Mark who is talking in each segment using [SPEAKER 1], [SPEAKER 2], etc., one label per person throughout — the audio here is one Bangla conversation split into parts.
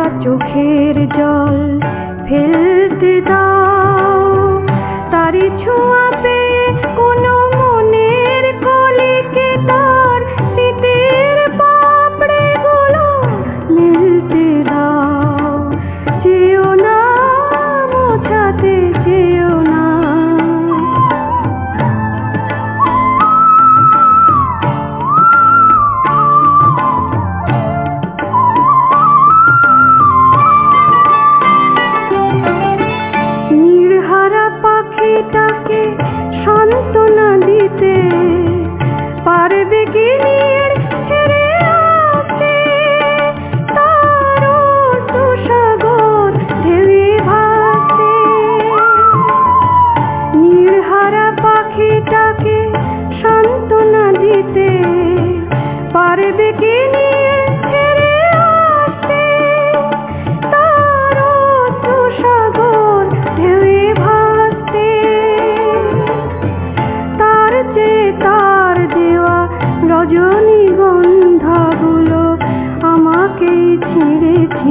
[SPEAKER 1] ফোটা চোখের জল ফেলতে দাও। তারি ছোঁয়াতে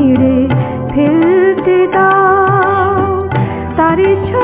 [SPEAKER 1] ছিঁড়ে ফেলতে দাও। তারি ছ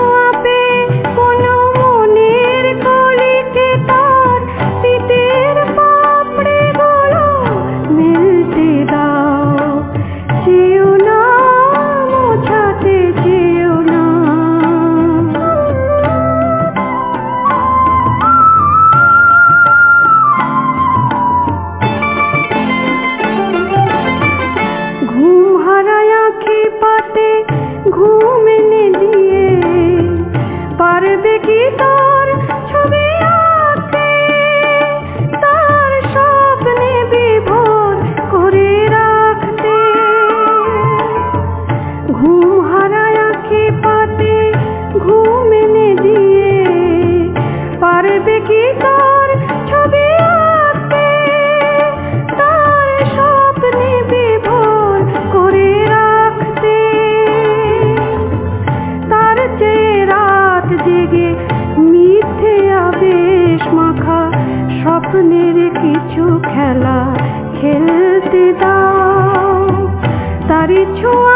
[SPEAKER 1] মধ্যে আবেশ মাখা স্বপ্নের কিছু খেলা খেলতে দাও। তারি ছোঁয়া